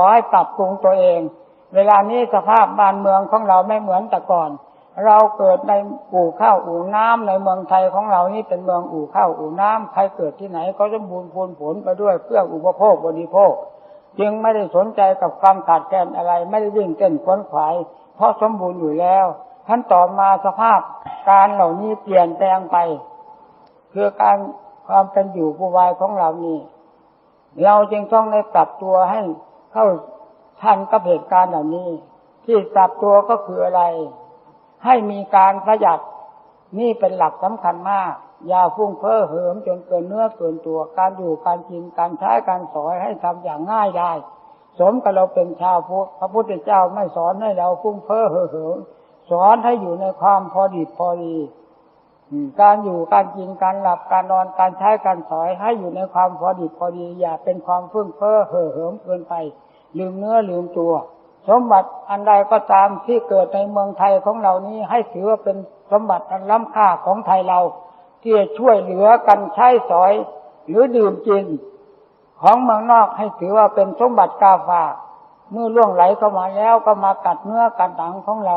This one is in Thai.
อให้ปรับปรุงตัวเอง เวลานี้สภาพบ้านเมืองของเราไม่เหมือนแต่ก่อน เราเกิดในอู่ข้าวอู่น้ำในเมืองไทยของเรานี่เป็นเมืองอู่ข้าวอู่น้ำใครเกิดที่ไหนก็สมบูรณ์พูนผลไปด้วยเพื่ออุปโภคบริโภค จึงไม่ได้สนใจกับความขาดแคลนอะไรไม่ได้วิ่งเต้นขวนขวายเพราะสมบูรณ์อยู่แล้วท่านต่อมาสภาพการเหล่านี้เปลี่ยนแปลงไปคือการความเป็นอยู่ผู้วายของเรานี่เราจึงต้องได้ปรับตัวให้ เข้าทันกับเหตุการณ์เหล่านี้ ที่ปรับตัวก็คืออะไร ให้มีการประหยัดนี่เป็นหลักสำคัญมาก อย่าฟุ้งเฟ้อเหิมจนเกินเนื้อเกินตัวการอยู่การกินการใช้การสอยให้ทำอย่างง่ายได้สมกับเราเป็นชาวพุทธพระพุทธเจ้าไม่สอนให้เราฟุ้งเฟ้อเห่อเหิมสอนให้อยู่ในความพอดีพอดี การอยู่การกินการหลับการนอนการใช้การสอยให้อยู่ในความพอดีพอดีอย่าเป็นความฟุ้งเฟ้อเห่อเหิมเกินไป ลืมเนื้อลืมตัว สมบัติอันใดก็ตามที่เกิดในเมืองไทยของเรานี้ให้ถือว่าเป็นสมบัติอันล้ำค่าของไทยเรา ที่จะช่วยเหลือกันใช้สอย หรือดื่มกิน ของเมืองนอกให้ถือว่าเป็นสมบัติกาฝากเมื่อล่วงไหลเข้ามาแล้วก็มากัดเนื้อกัดหนังของเรา